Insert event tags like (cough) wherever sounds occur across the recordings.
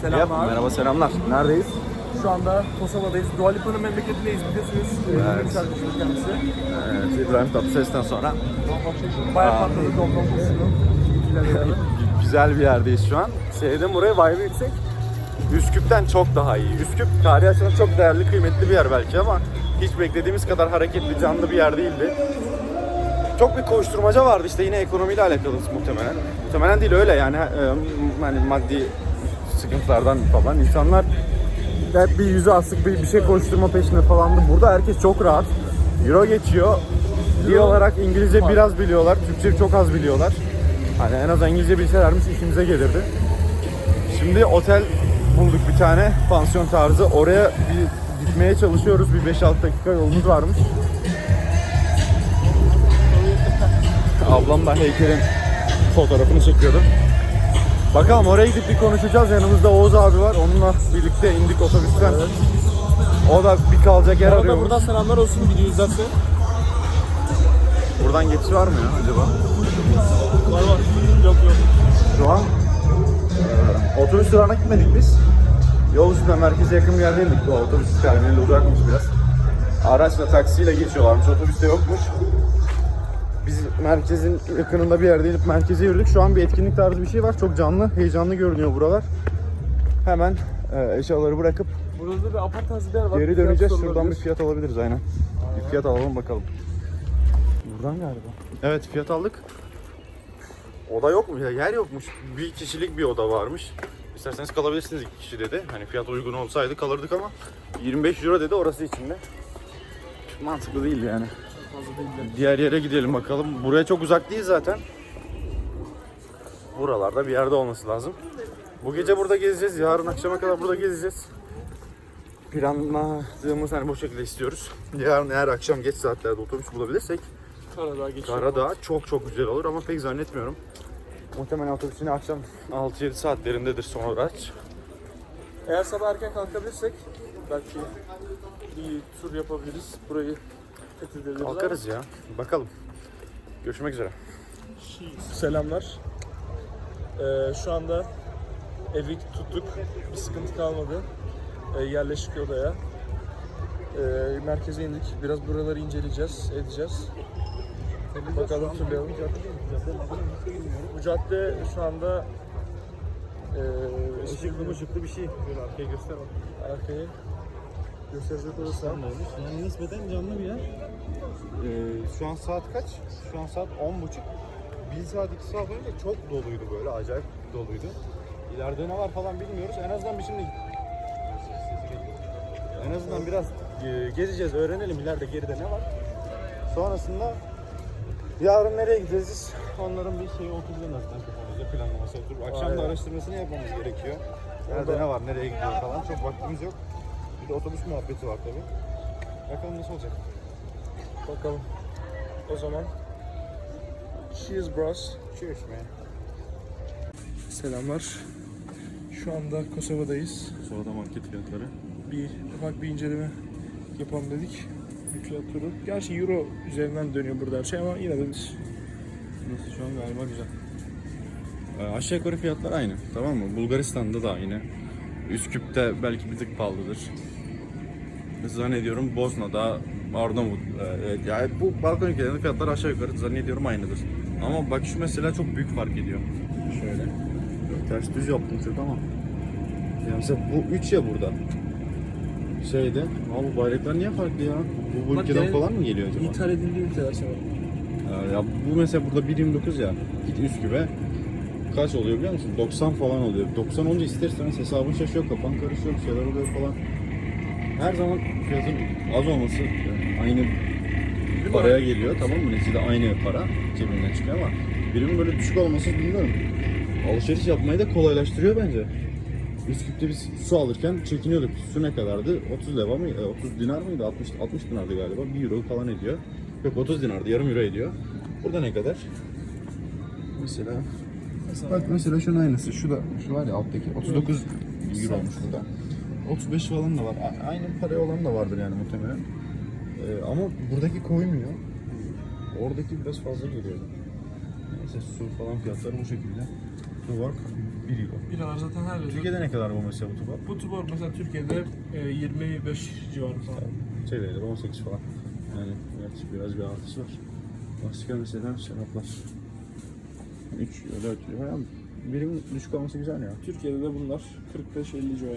Selamlar. Yap, merhaba selamlar. Neredeyiz? Şu anda Kosova'dayız. Dua Lipa'nın memleketindeyiz biliyorsunuz. Evet. Evet. Kendisi. Evet, İbrahim Tatlıses'ten sonra Bayağı patladı Domdom Kosu'nun. (laughs) güzel bir yerdeyiz şu an. Şeyden buraya vibe yüksek. Üsküp'ten çok daha iyi. Üsküp tarihi açıdan çok değerli, kıymetli bir yer belki ama hiç beklediğimiz kadar hareketli, canlı bir yer değildi. Çok bir koşturmaca vardı işte yine ekonomiyle alakalı muhtemelen. Muhtemelen değil öyle yani e, hani maddi sıkıntılardan falan insanlar hep bir yüzü asık bir, bir şey koşturma peşinde falandı. Burada herkes çok rahat. Euro geçiyor. Dil olarak İngilizce biraz biliyorlar. Türkçe çok az biliyorlar. Hani en az İngilizce bilselermiş işimize gelirdi. Şimdi otel bulduk bir tane pansiyon tarzı. Oraya bir gitmeye çalışıyoruz. Bir 5-6 dakika yolumuz varmış. Ablam da heykelin fotoğrafını çekiyordu. Bakalım oraya gidip bir konuşacağız. Yanımızda Oğuz abi var. Onunla birlikte indik otobüsten. O da bir kalacak yer Bu arada arıyormuş. buradan selamlar olsun video izlerse. Buradan geçiş var mı ya acaba? Var var. Yok yok. Şu an e, otobüs durağına gitmedik biz. Yol üstünde merkeze yakın bir yerdeydik. O otobüs terminali uzakmış biraz. Araçla taksiyle geçiyorlarmış. Otobüste yokmuş. Biz merkezin yakınında bir yerde inip merkeze yürüdük. Şu an bir etkinlik tarzı bir şey var. Çok canlı, heyecanlı görünüyor buralar. Hemen e, eşyaları bırakıp Burada da bir apart tarzı bir yer var. geri Fiyat döneceğiz. sorulabilir. Şuradan bir fiyat alabiliriz aynen. Bir fiyat alalım bakalım. Buradan galiba. Evet fiyat aldık. Oda yok mu? Ya yer yokmuş. Bir kişilik bir oda varmış. İsterseniz kalabilirsiniz iki kişi dedi. Hani fiyat uygun olsaydı kalırdık ama 25 euro dedi orası içinde. Mantıklı değil yani. Fazla. Diğer yere gidelim bakalım. Buraya çok uzak değil zaten. Buralarda bir yerde olması lazım. Bu gece burada gezeceğiz. Yarın akşama kadar burada gezeceğiz. Planladığımız hani bu şekilde istiyoruz. Yarın eğer akşam geç saatlerde otobüs bulabilirsek Karadağ geçiyor. Karadağ çok çok güzel olur ama pek zannetmiyorum. Muhtemelen otobüs yine akşam 6-7 saatlerindedir son araç. Eğer sabah erken kalkabilirsek belki bir tur yapabiliriz. Burayı. Kalkarız ya. Bakalım. Görüşmek üzere. Selamlar. Ee, şu anda evi tuttuk. Bir sıkıntı kalmadı. Ee, yerleşik odaya. Ee, merkeze indik. Biraz buraları inceleyeceğiz, edeceğiz. Bakalım turlayalım. Bu cadde şu anda e, ışıklı bir şey. Şöyle arkaya göster arkayı gösterecek olursam Yani nispeten canlı bir yer. Ee, şu an saat kaç? Şu an saat 10.30. 1 saat 2 saat önce çok doluydu böyle acayip doluydu. İleride ne var falan bilmiyoruz. En azından bir şimdi en azından biraz e, gezeceğiz, öğrenelim ileride geride ne var. Sonrasında yarın nereye gideceğiz? Onların bir şeyi oturdu en azından kafamızda planlaması oturup akşam da araştırmasını yapmamız gerekiyor. Nerede ne var, nereye gidiyor falan çok vaktimiz yok. De otobüs muhabbeti var tabii. Bakalım nasıl olacak. bakalım. O zaman Cheers bros. Cheers man. Selamlar. Şu anda Kosova'dayız. Sonra da market fiyatları. bir ufak bir inceleme yapalım dedik. Fiyat turu. Gerçi euro üzerinden dönüyor burada her şey ama yine de biz Nasıl şu an galiba güzel. Ee, aşağı yukarı fiyatlar aynı. Tamam mı? Bulgaristan'da da aynı. Üsküp'te belki bir tık pahalıdır. Zannediyorum Bosna'da, Arnavut, e, evet, yani bu Balkan ülkelerinde fiyatlar aşağı yukarı zannediyorum aynıdır. Ama bak şu mesela çok büyük fark ediyor. Şöyle. Ters düz yaptım çok ama. Ya mesela bu 3 ya burada. Şeyde. Ama bu bayraklar niye farklı ya? Bu, bu Bak ülkeden gene- falan mı geliyor acaba? ithal edildiği ülkeler sanırım. Ee, Ya bu mesela burada 1.29 ya. Git Üsküp'e kaç oluyor biliyor musun? 90 falan oluyor. 90 olunca ister istemez hesabın şaşıyor, kafan karışıyor, bir şeyler oluyor falan. Her zaman fiyatın az olması yani aynı paraya geliyor tamam mı? Neticede aynı para cebinden çıkıyor ama birimin böyle düşük olması bilmiyorum. Alışveriş yapmayı da kolaylaştırıyor bence. Üsküp'te biz su alırken çekiniyorduk. Su ne kadardı? 30 leva mı? e, 30 dinar mıydı? 60 60 dinardı galiba. 1 euro falan ediyor. Yok 30 dinardı. Yarım euro ediyor. Burada ne kadar? Mesela Bak mesela şunun aynısı. Şu da şu var ya alttaki 39 euro olmuş burada. 35 falan da var. Aynı paraya olan da vardır yani muhtemelen. Ee, ama buradaki koymuyor. Oradaki biraz fazla geliyor. Neyse su falan fiyatları bu şekilde. Tuborg 1 euro. Biralar zaten her yerde. Türkiye'de ne kadar bu mesela bu Tuborg? Bu Tuborg mesela Türkiye'de e, 25 civarı falan. Şeyleri 18 falan. Yani evet biraz bir artısı var. Başka mesela şaraplar. 3 euro 4 euro. Yani birim düşük olması güzel ya. Türkiye'de de bunlar 45-50 civarı.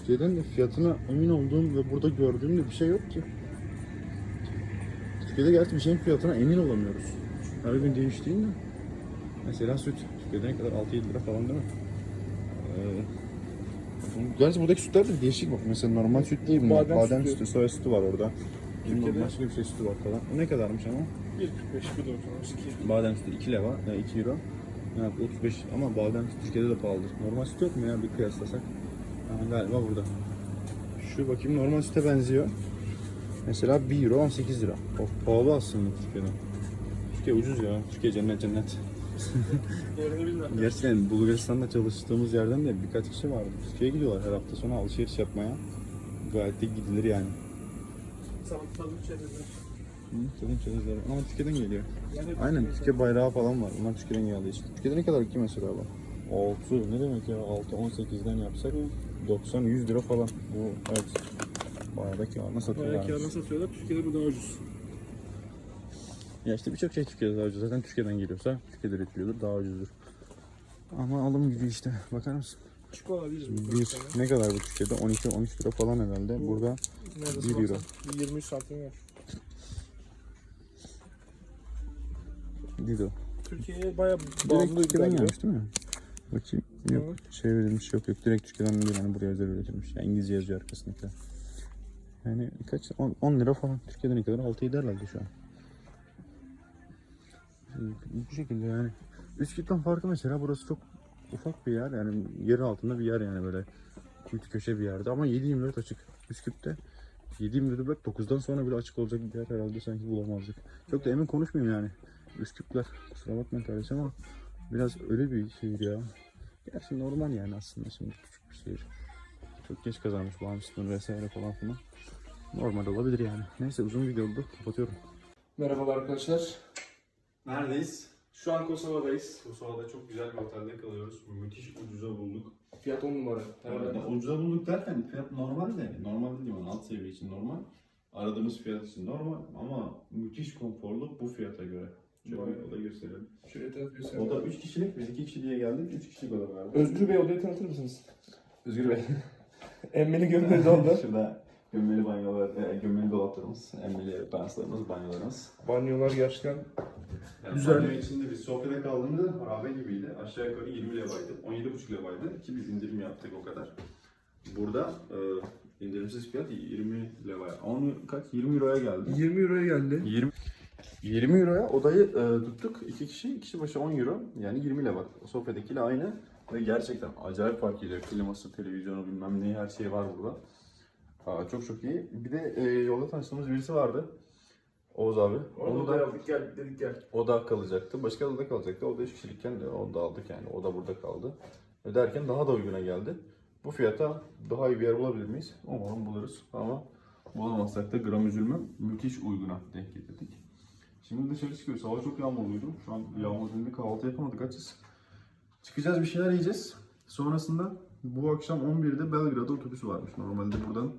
Türkiye'den de fiyatına emin olduğum ve burada gördüğüm de bir şey yok ki. Türkiye'de gerçi bir şeyin fiyatına emin olamıyoruz. Her gün değiştiğinde. Mesela süt. Türkiye'de ne kadar 6-7 lira falan değil mi? Ee, gerçi buradaki sütler de değişik bak. Mesela normal süt değil bunlar. Badem Badem, sütü. sütü, soya sütü var orada. Türkiye'de- Türkiye'de başka bir şey sütü var falan. O ne kadarmış ama? 1.45, 1.92. Badem sütü 2 leva, yani 2 euro. Yani 35 ama badem sütü Türkiye'de de pahalıdır. Normal süt yok mu ya bir kıyaslasak? Ha, galiba burada. Şu bakayım normal süte benziyor. Mesela 1 euro 18 lira. Of pahalı aslında Türkiye'de. Türkiye ucuz ya. Türkiye cennet cennet. (laughs) Gerçekten Bulgaristan'da çalıştığımız yerden de birkaç kişi vardı. Türkiye'ye gidiyorlar her hafta sonu alışveriş yapmaya. Gayet de gidilir yani. Çevirler. Hı, tadım çerezleri. Ama Türkiye'den geliyor. Yani Aynen Türkiye bayrağı falan var. Bunlar Türkiye'den için. Türkiye'de ne kadar ki mesela bu? 6 ne demek ya? 6 18'den yapsak 90 100 lira falan. Bu evet. Bayağı da kârına Bayağı satıyorlar. kârına satıyorlar. Türkiye'de bu daha ucuz. Ya işte birçok şey Türkiye'de daha ucuz. Zaten Türkiye'den geliyorsa Türkiye'de üretiliyordur daha ucuzdur. Ama alım gücü işte. Bakar mısın? Çikolata bir. Bir, ne kadar bu Türkiye'de? 12-13 lira falan herhalde. Burada Neredeyse bir euro. baksan, bir 23 santim var. Dido. Türkiye'ye bayağı bağımlı ülkeler gelmiş değil mi? Bakayım. Yok. Şey verilmiş yok yok. Direkt Türkiye'den değil yani buraya özel üretilmiş. Yani İngilizce yazıyor arkasındakiler. Yani kaç? 10, 10 lira falan. Türkiye'de ne kadar? 6-7 herhalde şu an. Bu şekilde yani. Üsküp'ten farkı mesela burası çok ufak bir yer yani yerin altında bir yer yani böyle kuytu köşe bir yerde ama 7-24 açık. Üsküp'te 7-24 bırak 9'dan sonra bile açık olacak bir yer herhalde sanki bulamazdık. Çok da emin konuşmayayım yani. Üsküpler kusura bakmayın kardeşim ama biraz öyle bir şehir ya. Gerçi normal yani aslında şimdi küçük bir şehir. Çok geç kazanmış bağımsızlığını vesaire falan filan. Normal olabilir yani. Neyse uzun video oldu. Kapatıyorum. Merhabalar arkadaşlar. Neredeyiz? Şu an Kosova'dayız. Kosova'da çok güzel bir otelde kalıyoruz. Müthiş ucuza bulduk. Fiyat 10 numara. Evet, ucuza bulduk derken fiyat normal de, normal dediğim an alt seviye için normal. Aradığımız fiyat için normal ama müthiş konforlu bu fiyata göre. Şöyle Bayağı. oda gösterelim. Şöyle gösterelim. Oda 3 kişilik, biz 2 kişi diye geldik. 3 kişilik oda galiba. Özgür Bey odayı tanıtır mısınız? Özgür Bey. (laughs) Emmeli gömmeli doldu. (laughs) Şurada gömmeli banyolar, e, gömmeli dolaplarımız, emmeli penslarımız, banyolarımız. Banyolar gerçekten Yani Güzel. Banyo içinde biz sohbete kaldığımızda harabe gibiydi. Aşağı yukarı 20 levaydı. 17,5 levaydı ki biz indirim yaptık o kadar. Burada e, indirimsiz fiyat 20 levaya. Onu kaç? 20 euroya geldi. 20 euroya geldi. 20 20 euroya odayı e, tuttuk. iki kişi, kişi başı 10 euro. Yani 20 lira. Sohbetekiyle aynı. Ve gerçekten acayip fark ediyor. Kliması, televizyonu bilmem ne her şey var burada. Aa, çok çok iyi. Bir de e, yolda tanıştığımız birisi vardı. Oğuz abi. Onu da aldık gel dedik gel. o da kalacaktı. Başka odada kalacaktı. O da 3 kişilikken de onu da aldık yani. O da burada kaldı. Öderken daha da uyguna geldi. Bu fiyata daha iyi bir yer bulabilir miyiz? Umarım buluruz. Ama bulamazsak da gram üzülmem. Müthiş uyguna denk getirdik. Şimdi dışarı çıkıyoruz. Hava çok yağmurluydu. Şu an yağmur gününde kahvaltı yapamadık. Açız. Çıkacağız bir şeyler yiyeceğiz. Sonrasında bu akşam 11'de Belgrad'a otobüsü varmış. Normalde buradan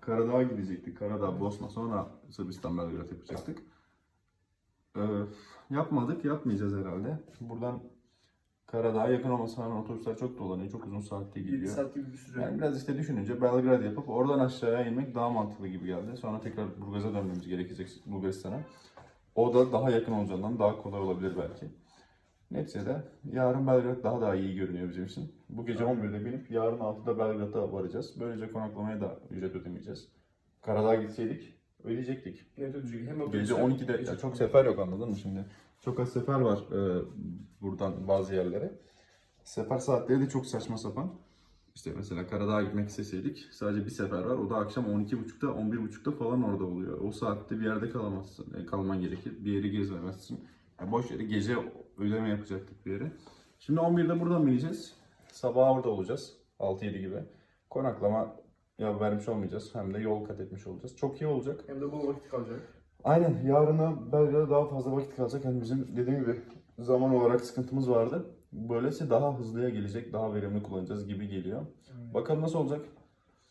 Karadağ'a gidecektik. Karadağ, Bosna sonra Sırbistan, Belgrad yapacaktık. Ee, yapmadık, yapmayacağız herhalde. Buradan Karadağ'a yakın olmasına rağmen otobüsler çok dolanıyor. Çok uzun saatte 7 gidiyor. saat gibi bir süre. Yani biraz işte düşününce Belgrad yapıp oradan aşağıya inmek daha mantıklı gibi geldi. Sonra tekrar Burgaz'a dönmemiz gerekecek Bulgaristan'a. O da daha yakın olacağından daha kolay olabilir belki. Neticede yarın Belgrad daha da iyi görünüyor bizim için. Bu gece 11'de binip yarın 6'da Belgrad'a varacağız. Böylece konaklamaya da ücret ödemeyeceğiz. Karadağ'a gitseydik ödeyecektik. Net ödeyecek. Hem Gece 12'de ya çok sefer yok anladın mı şimdi? Çok az sefer var e, buradan bazı yerlere. Sefer saatleri de çok saçma sapan. İşte mesela Karadağ'a gitmek isteseydik sadece bir sefer var. O da akşam 12.30'da 11.30'da falan orada oluyor. O saatte bir yerde kalamazsın. e, kalman gerekir. Bir yeri gezemezsin. Yani boş yere gece ödeme yapacaktık bir yere. Şimdi 11'de buradan bineceğiz. Sabah orada olacağız. 6-7 gibi. Konaklama ya vermiş olmayacağız hem de yol kat etmiş olacağız. Çok iyi olacak. Hem de bol vakit kalacak. Aynen yarına Belgrad'a daha fazla vakit kalacak. Hani bizim dediğim gibi zaman olarak sıkıntımız vardı. Böylesi daha hızlıya gelecek, daha verimli kullanacağız gibi geliyor. Bakalım nasıl olacak?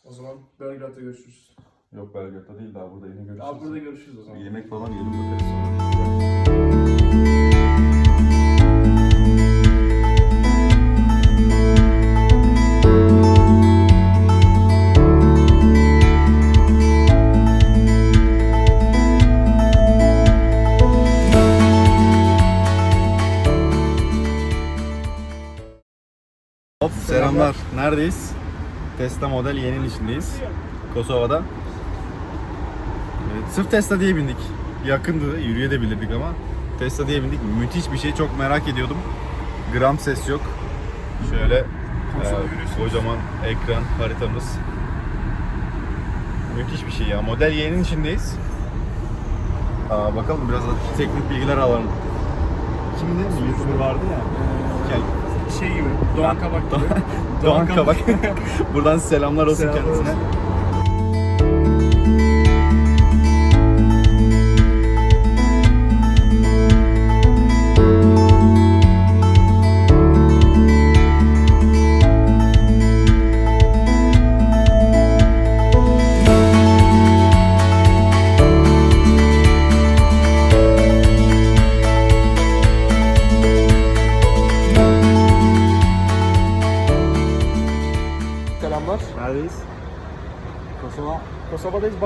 O zaman Belgrad'da görüşürüz. Yok Belgrad'da değil daha burada yine görüşürüz. Abi burada görüşürüz o Bir zaman. yemek falan yiyelim bakarız sonra. Tesla Model Y'nin içindeyiz. Kosova'da. Evet, sırf Tesla diye bindik. Yakındı, yürüyebilirdik ama Tesla diye bindik. Müthiş bir şey, çok merak ediyordum. Gram ses yok. Şöyle e, kocaman ekran haritamız. Müthiş bir şey ya. Model Y'nin içindeyiz. Aa, bakalım biraz da teknik bilgiler alalım. Kimdi? YouTuber vardı ya. Gel. Şey gibi, Doğan Kabak gibi. (laughs) Doğan Kabak. Buradan selamlar olsun Selamlar kendisine. olsun.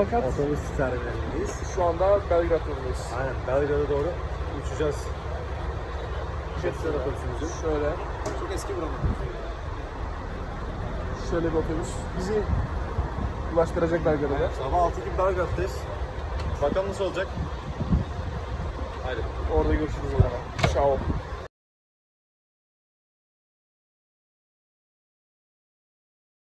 Bakat. otobüs terminalindeyiz. Şu anda Belgrad yolundayız. Aynen Belgrad'a doğru uçacağız. Jetler otobüsümüzü. Şöyle, Çok eski buranın. şöyle bir otobüs. Bizi ulaştıracak Belgrad'a. Sabah 6 gibi Belgrad'dayız. Bakalım nasıl olacak? Haydi. Orada görüşürüz o zaman. Ciao.